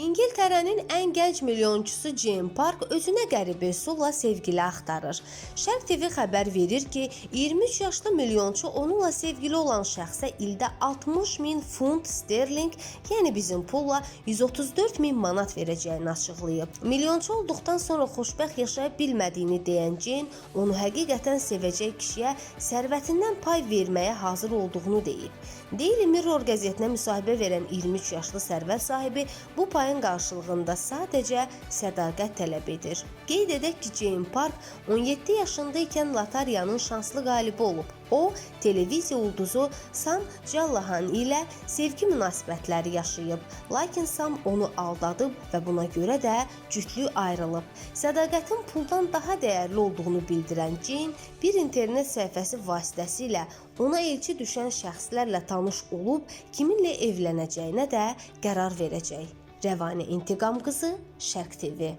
İngiltərənin ən gənc milyonçusu Jane Park özünə qəribə üsulla sevgili axtarır. Şərq TV xəbər verir ki, 23 yaşlı milyonçu onunla sevgili olan şəxsə ildə 60 min funt sterling, yəni bizim pulla 134 min manat verəcəyini açıqlayıb. Milyonçu olduqdan sonra xoşbəxt yaşaya bilmədiyini deyən Jane, onu həqiqətən sevəcək kişiyə sərvətindən pay verməyə hazır olduğunu deyib. Daily Mirror qəzetinə müsahibə verən 23 yaşlı sərvət sahibi bu payın qarşılığında sadəcə sədaqət tələb edir. Qeyd edək ki, Jane Park 17 yaşında ikən loteriyanın şanslı qalibi olub. O, televiziya ulduzu Sam Callahan ilə sevgi münasibətləri yaşayıb, lakin Sam onu aldadıb və buna görə də cütlük ayrılıb. Sədaqətin puldan daha dəyərli olduğunu bildirən Jane bir internet səhifəsi vasitəsilə ona elçi düşən şəxslərlə tanış olub, kiminlə evlənəcəyinə də qərar verəcək. Rəvani İntiqam qızı Şərq TV